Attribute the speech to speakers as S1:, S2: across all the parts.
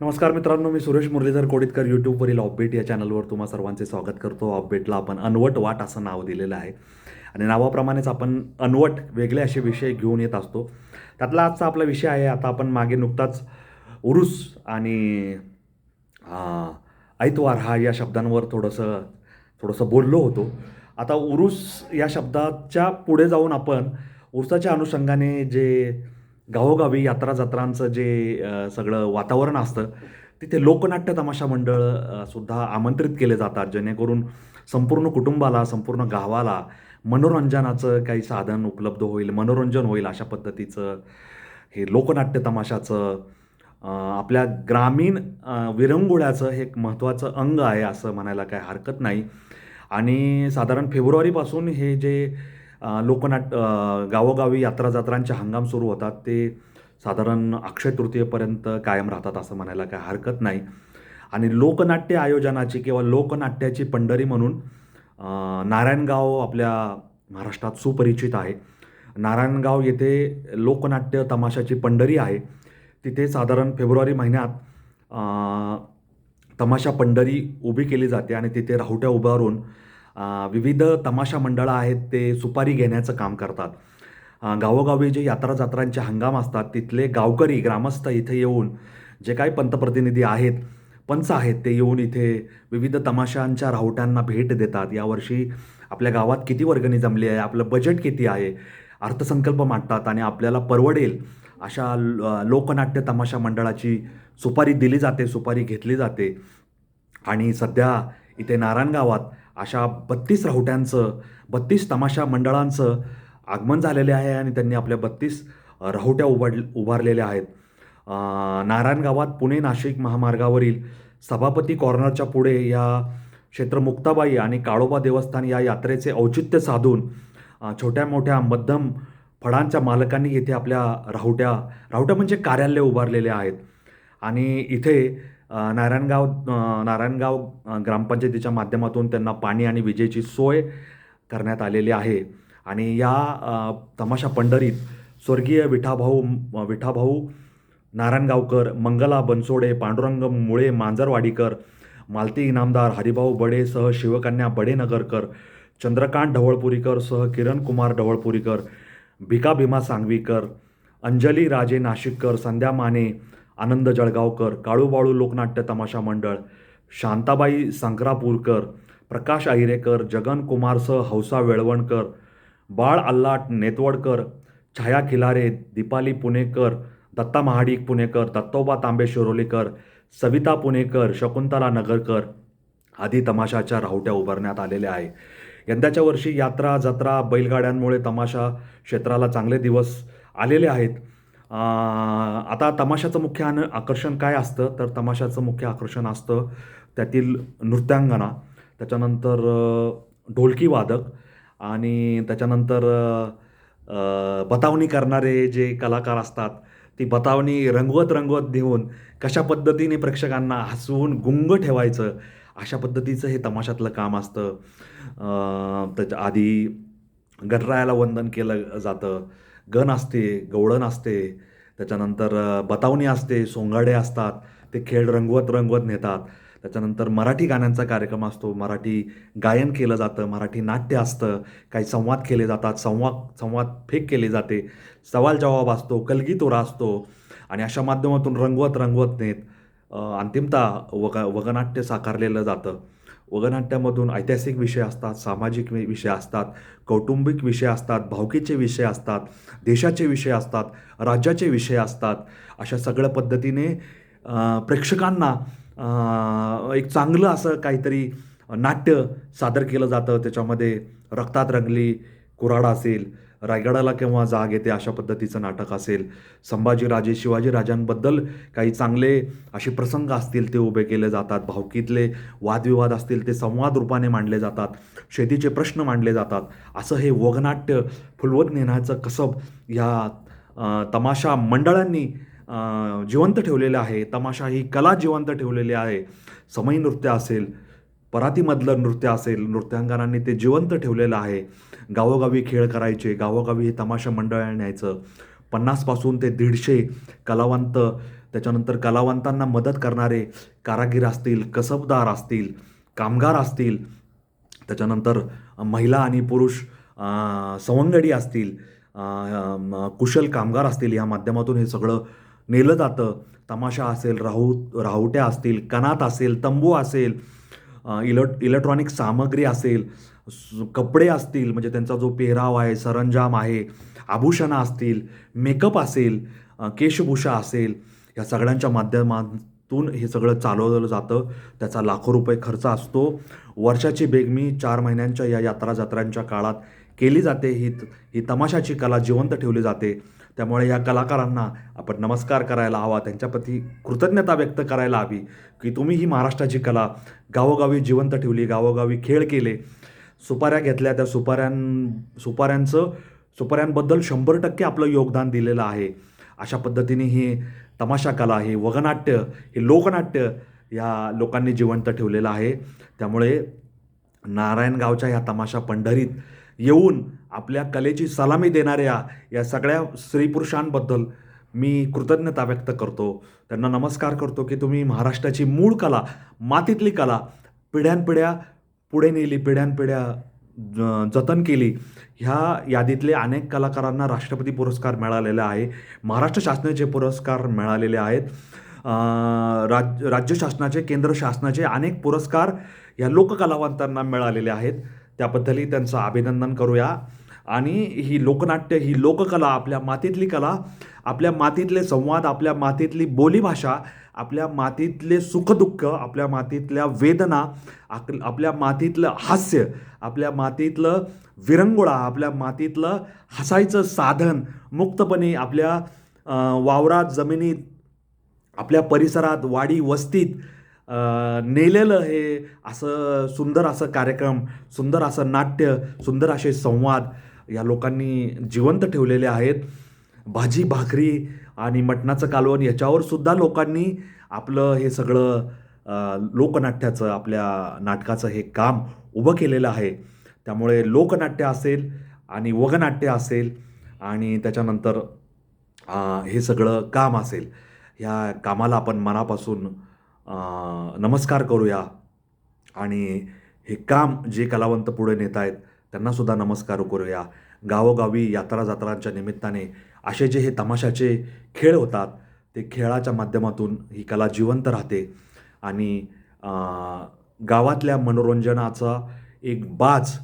S1: नमस्कार मित्रांनो मी सुरेश मुरलीधर कोडितकर यूट्यूबवरील ऑपबेट या चॅनलवर तुम्हा सर्वांचे स्वागत करतो. ऑपबेटला आपण अनवट वाट असं नाव दिलेलं आहे. आणि नावाप्रमाणेच आपण अनवट वेगळे असे विषय घेऊन येत असतो. त्यातला आजचा आपला विषय आहे आता आपण मागे नुकताच उरुस आणि ऐतवार हा या शब्दांवर थोडंसं थोडंसं बोललो होतो. आता उरुस या शब्दाच्या पुढे जाऊन आपण उरुसाच्या अनुषंगाने जे गावोगावी यात्रा जत्रांचं जे अ, सगळं वातावरण असतं तिथे लोकनाट्य तमाशा मंडळ अ, सुद्धा आमंत्रित केले जातात. जेणेकरून संपूर्ण कुटुंबाला संपूर्ण गावाला मनोरंजनाचं काही साधन उपलब्ध होईल मनोरंजन होईल अशा पद्धतीचं हे लोकनाट्य तमाशाचं अ, आपल्या ग्रामीण अ, विरंगुळ्याचं हे एक महत्त्वाचं अंग आहे असं म्हणायला काय हरकत नाही. आणि साधारण फेब्रुवारीपासून हे जे लोकनाट गावोगावी यात्रा जत्रांचे हंगाम सुरू होतात. ते साधारण अक्षय तृतीयेपर्यंत कायम राहतात असं म्हणायला काय हरकत नाही. आणि लोकनाट्य आयोजनाची किंवा लोकनाट्याची पंढरी म्हणून नारायणगाव आपल्या महाराष्ट्रात सुपरिचित आहे. नारायणगाव येथे लोकनाट्य तमाशाची पंढरी आहे. तिथे साधारण फेब्रुवारी महिन्यात तमाशा पंढरी उभी केली जाते आणि तिथे राहुट्या उभारून विविध तमाशा मंडळं आहेत ते सुपारी घेण्याचं काम करतात. गावोगावी जे यात्रा जत्रांचे हंगाम असतात तिथले गावकरी ग्रामस्थ इथे येऊन जे काही पंतप्रतिनिधी आहेत पंच आहेत ते येऊन इथे विविध तमाशांच्या राहुट्यांना भेट देतात. यावर्षी आपल्या गावात किती वर्गणी जमली आहे आपलं बजेट किती आहे अर्थसंकल्प मांडतात आणि आपल्याला परवडेल अशा लोकनाट्य तमाशा मंडळाची सुपारी दिली जाते सुपारी घेतली जाते. आणि सध्या इथे नारायणगावात अशा बत्तीस राहुट्यांचं बत्तीस तमाशा मंडळांचं आगमन झालेले आहे आणि त्यांनी आपल्या बत्तीस राहुट्या उभार उभारलेल्या आहेत. नारायण नारायणगावात पुणे नाशिक महामार्गावरील सभापती कॉर्नरच्या पुढे या क्षेत्र मुक्ताबाई आणि काळोबा देवस्थान या यात्रेचे औचित्य साधून छोट्या मोठ्या मध्यम फळांच्या मालकांनी येथे आपल्या राहुट्या राहुट्या म्हणजे कार्यालय उभारलेले आहेत. आणि इथे नारायणगाव नारायणगाव ग्रामपंचायतीच्या माध्यमातून त्यांना पाणी आणि विजेची सोय करण्यात आलेली आहे. आणि या तमाशा पंढरीत स्वर्गीय विठाभाऊ विठाभाऊ नारायणगावकर मंगला बनसोडे पांडुरंग मुळे मांजरवाडीकर मालती इनामदार हरिभाऊ बडे सह शिवकन्या बडेनगरकर चंद्रकांत ढवळपुरीकर सह किरण कुमार ढवळपुरीकर भिका भीमा सांगवीकर अंजली राजे नाशिककर संध्या माने आनंद जळगावकर काळूबाळू लोकनाट्य तमाशा मंडळ शांताबाई संक्रापूरकर प्रकाश अहिरेकर जगन कुमारसह हौसा वेळवणकर बाळ अल्लाट नेतवडकर छाया खिलारे दीपाली पुणेकर दत्ता महाडिक पुणेकर दत्तोबा तांबे शिरोलीकर सविता पुणेकर शकुंतला नगरकर आदी तमाशाच्या राहुट्या उभारण्यात आलेल्या आहे. यंदाच्या वर्षी यात्रा जत्रा बैलगाड्यांमुळे तमाशा क्षेत्राला चांगले दिवस आलेले आहेत. आता तमाशाचं मुख्य आन आकर्षण काय असतं? तर तमाशाचं मुख्य आकर्षण असतं त्यातील नृत्यांगना त्याच्यानंतर ढोलकी वादक आणि त्याच्यानंतर बतावणी करणारे जे कलाकार असतात ती बतावणी रंगवत रंगवत देऊन कशा पद्धतीने प्रेक्षकांना हसवून गुंग ठेवायचं अशा पद्धतीचं हे तमाशातलं काम असतं. त्याच्या आधी गटरायाला वंदन केलं जातं. गण असते गवळण असते त्याच्यानंतर बतावणी असते सोंगाडे असतात ते खेळ रंगवत रंगवत नेतात. त्याच्यानंतर मराठी गाण्यांचा कार्यक्रम असतो. मराठी गायन केलं जातं मराठी नाट्य असतं काही संवाद केले जातात संवाद संवाद फेक केले जाते. सवाल जवाब असतो कलगीतोरा असतो आणि अशा माध्यमातून रंगवत रंगवत नेत अंतिमता वग वगनाट्य साकारलेलं जातं. वगनाट्यामधून ऐतिहासिक विषय असतात सामाजिक विषय असतात कौटुंबिक विषय असतात भावकीचे विषय असतात देशाचे विषय असतात राज्याचे विषय असतात. अशा सगळ्या पद्धतीने प्रेक्षकांना एक चांगलं असं काहीतरी नाट्य सादर केलं जातं. त्याच्यामध्ये रक्तात रंगली कुराडा असेल रायगडाला केव्हा जाग येते अशा पद्धतीचं नाटक असेल. संभाजीराजे शिवाजीराजांबद्दल काही चांगले असे प्रसंग असतील ते उभे केले जातात. भावकीतले वादविवाद असतील ते संवाद रूपाने मांडले जातात. शेतीचे प्रश्न मांडले जातात. असं हे वगनाट्य फुलवत नेण्याचं कसब ह्या तमाशा मंडळांनी जिवंत ठेवलेलं आहे. तमाशा ही कला जिवंत ठेवलेली आहे. समयी नृत्य असेल परातीमधलं नृत्य असेल नृत्यांगनांनी ते जिवंत ठेवलेलं आहे. गावोगावी खेळ करायचे गावोगावी हे तमाशा मंडळ न्यायचं पन्नासपासून ते दीडशे कलावंत त्याच्यानंतर कलावंतांना मदत करणारे कारागीर असतील कसबदार असतील कामगार असतील त्याच्यानंतर महिला आणि पुरुष सवंगडी असतील कुशल कामगार असतील या माध्यमातून हे सगळं नेलं जातं. तमाशा असेल राहू राहुट्या असतील कनात असेल तंबू असेल इलो इलेक्ट्रॉनिक सामग्री असेल कपडे असतील म्हणजे त्यांचा जो पेहराव आहे सरंजाम आहे आभूषणं असतील मेकअप असेल केशभूषा असेल या सगळ्यांच्या माध्यमातून हे सगळं चालवलं जातं. त्याचा लाखो रुपये खर्च असतो. वर्षाची बेगमी चार महिन्यांच्या या यात्रा जत्रांच्या काळात केली जाते. ही ही तमाशाची कला जिवंत ठेवली जाते. त्यामुळे या कलाकारांना आपण नमस्कार करायला हवा त्यांच्याप्रती कृतज्ञता व्यक्त करायला हवी की तुम्ही ही महाराष्ट्राची कला गावोगावी जिवंत ठेवली गावोगावी खेळ केले. सुपाऱ्या घेतल्या त्या सुपाऱ्यां सुपाऱ्यांचं सुपाऱ्यांबद्दल शंभर टक्के आपलं योगदान दिलेलं आहे. अशा पद्धतीने ही तमाशा कला हे वगनाट्य हे लोकनाट्य या लोकांनी जिवंत ठेवलेलं आहे. त्यामुळे नारायणगावच्या ह्या तमाशा पंढरीत येऊन आपल्या कलेची सलामी देणाऱ्या या सगळ्या स्त्री पुरुषांबद्दल मी कृतज्ञता व्यक्त करतो. त्यांना नमस्कार करतो की तुम्ही महाराष्ट्राची मूळ कला मातीतली कला पिढ्यानपिढ्या पुढे नेली पिढ्यानपिढ्या ज- जतन केली ह्या यादीतले अनेक कलाकारांना राष्ट्रपती पुरस्कार मिळालेला आहे. महाराष्ट्र शासनाचे पुरस्कार मिळालेले आहेत. राज राज्य शासनाचे केंद्र शासनाचे अनेक पुरस्कार या लोककलावंतांना मिळालेले आहेत. त्याबद्दलही त्यांचं अभिनंदन करूया. आणि ही लोकनाट्य ही लोककला आपल्या मातीतली कला आपल्या मातीतले संवाद आपल्या मातीतली बोलीभाषा आपल्या मातीतले सुखदुःख आपल्या मातीतल्या वेदना आक आपल्या मातीतलं हास्य आपल्या मातीतलं विरंगुळा आपल्या मातीतलं हसायचं साधन मुक्तपणे आपल्या वावरात जमिनीत आपल्या परिसरात वाडी वस्तीत नेलेलं हे असं सुंदर असं कार्यक्रम सुंदर असं नाट्य सुंदर असे संवाद या लोकांनी जिवंत ठेवलेले आहेत. भाजी भाकरी आणि मटणाचं कालवण याच्यावर सुद्धा लोकांनी आपलं हे सगळं लोकनाट्याचं आपल्या नाटकाचं हे काम उभं केलेलं आहे. त्यामुळे लोकनाट्य असेल आणि वगनाट्य असेल आणि त्याच्यानंतर हे सगळं काम असेल. ह्या कामाला आपण मनापासून नमस्कार करूया. आणि हे काम जे कलावंत पुढे नेत आहेत त्यांनासुद्धा नमस्कार करूया. गावोगावी यात्रा जत्रांच्या निमित्ताने असे जे हे तमाशाचे खेळ होतात ते खेळाच्या माध्यमातून ही कला जिवंत राहते. आणि गावातल्या मनोरंजनाचा एक बाज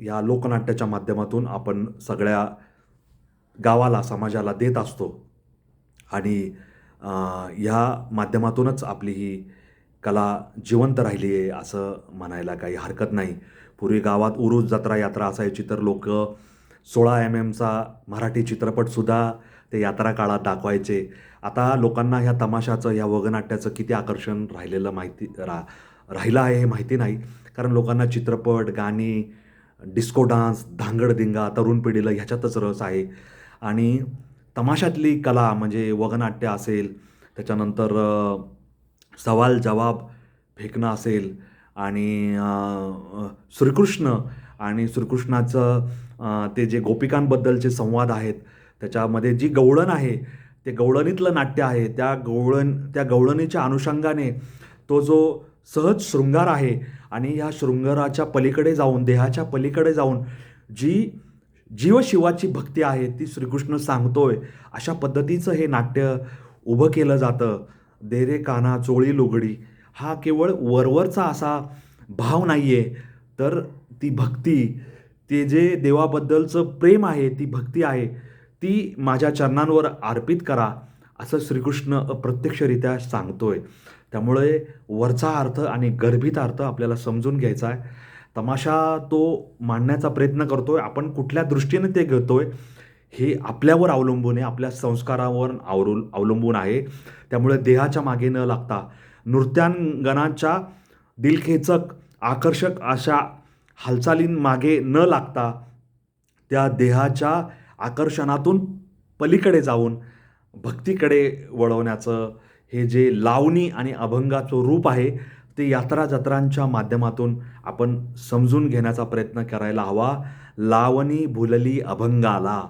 S1: या लोकनाट्याच्या माध्यमातून आपण सगळ्या गावाला समाजाला देत असतो. आणि ह्या माध्यमातूनच आपली ही कला जिवंत राहिली आहे असं म्हणायला काही हरकत नाही. पूर्वी गावात उरूस जत्रा यात्रा असायची तर लोक सोळा एम एमचा मराठी चित्रपटसुद्धा ते यात्रा काळात दाखवायचे. आता लोकांना ह्या तमाशाचं ह्या वगनाट्याचं किती आकर्षण राहिलेलं माहिती रा राहिलं आहे हे माहिती नाही. कारण लोकांना चित्रपट गाणी डिस्को डान्स धांगडधिंगा तरुण पिढीला ह्याच्यातच रस आहे. आणि तमाशातली कला म्हणजे वगनाट्य असेल त्याच्यानंतर सवाल जवाब फेकणं असेल आणि श्रीकृष्ण आणि श्रीकृष्णाचं ते जे गोपिकांबद्दलचे संवाद आहेत त्याच्यामध्ये जी गवळण आहे ते गवळणीतलं नाट्य आहे त्या गवळण त्या गवळणीच्या अनुषंगाने तो जो सहज शृंगार आहे आणि ह्या शृंगाराच्या पलीकडे जाऊन देहाच्या पलीकडे जाऊन जी जीवशिवाची भक्ती आहे ती श्रीकृष्ण सांगतोय. अशा पद्धतीचं हे नाट्य उभं केलं जातं. देरे काना चोळी लुगडी. हा केवळ वरवरचा असा भाव नाही आहे तर ती भक्ती ते जे देवाबद्दलचं प्रेम आहे ती भक्ती आहे ती माझ्या चरणांवर अर्पित करा असं श्रीकृष्ण अप्रत्यक्षरित्या सांगतोय. त्यामुळे वरचा अर्थ आणि गर्भित अर्थ आपल्याला समजून घ्यायचा आहे. तमाशा तो मांडण्याचा प्रयत्न करतो आहे आपण कुठल्या दृष्टीने ते घेतो आहे हे आपल्यावर अवलंबून आहे. आपल्या संस्कारावर आवरून अवलंबून आहे. त्यामुळे देहाच्या मागे न लागता नृत्यांगनाच्या दिलखेचक आकर्षक अशा हालचालींमागे न लागता त्या देहाच्या आकर्षणातून पलीकडे जाऊन भक्तीकडे वळवण्याचं हे जे लावणी आणि अभंगाचं रूप आहे ते यात्रा जत्रांच्या माध्यमातून आपण समजून घेण्याचा प्रयत्न करायला हवा. लावणी भुलली अभंगाला.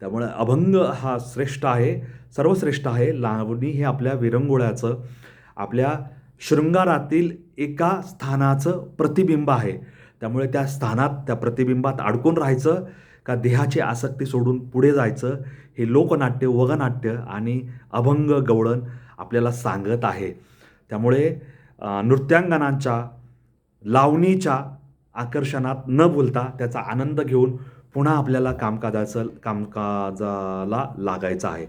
S1: त्यामुळे अभंग हा श्रेष्ठ आहे सर्वश्रेष्ठ आहे. लावणी हे आपल्या विरंगुळ्याचं आपल्या शृंगारातील एका स्थानाचं प्रतिबिंब आहे. त्यामुळे त्या स्थानात त्या प्रतिबिंबात अडकून राहायचं का देहाची आसक्ती सोडून पुढे जायचं हे लोकनाट्य वगनाट्य आणि अभंग गवळण आपल्याला सांगत आहे. त्यामुळे नृत्यांगनांच्या लावणीच्या आकर्षणात न भुलता त्याचा आनंद घेऊन पुन्हा आपल्याला कामकाजाचं कामकाजाला लागायचं आहे.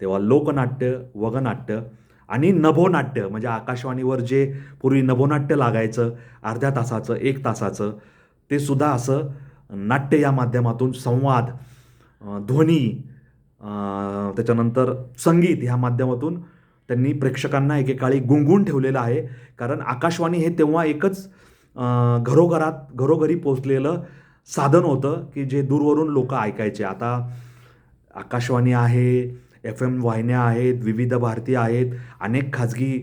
S1: तेव्हा लोकनाट्य वगनाट्य आणि नभोनाट्य म्हणजे आकाशवाणीवर जे पूर्वी नभोनाट्य लागायचं अर्ध्या तासाचं एक तासाचं ते सुद्धा असं नाट्य या माध्यमातून संवाद ध्वनी त्याच्यानंतर संगीत ह्या माध्यमातून त्यांनी प्रेक्षकांना एकेकाळी गुंगून ठेवलेलं आहे. कारण आकाशवाणी हे तेव्हा एकच घरोघरात घरोघरी पोचलेलं साधन होतं की जे दूरवरून लोक ऐकायचे. आता आकाशवाणी आहे एफ एम वाहिन्या आहेत विविध भारती आहेत अनेक खाजगी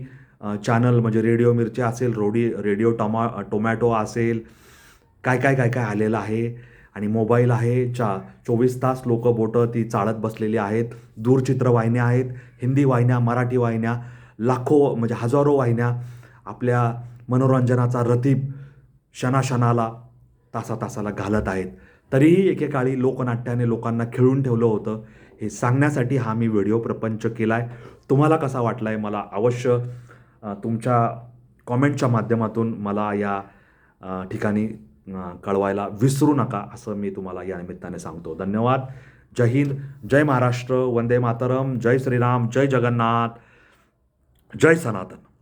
S1: चॅनल म्हणजे रेडिओ मिरची असेल रोडी रेडिओ टोमा टोमॅटो असेल काय काय काय काय आलेलं आहे. आणि मोबाईल आहे चा चोवीस तास लोक बोटं ती चाळत बसलेली आहेत. दूरचित्र वाहिन्या आहेत हिंदी वाहिन्या मराठी वाहिन्या लाखो म्हणजे हजारो वाहिन्या आपल्या मनोरंजनाचा रतीब क्षणाक्षणाला तासा तासाला घालत आहेत. तरीही एकेकाळी लोकनाट्याने लोकांना खिळून ठेवलं होतं. हे सांगण्यासाठी हा मी व्हिडिओ प्रपंच केला आहे तुम्हाला कसा वाटला आहे मला अवश्य तुमच्या कॉमेंटच्या माध्यमातून मला या ठिकाणी कळवायला विसरू नका असं मी तुम्हाला या निमित्ताने सांगतो. धन्यवाद. जय हिंद जय महाराष्ट्र वंदे मातरम जय श्रीराम जय जगन्नाथ जय सनातन.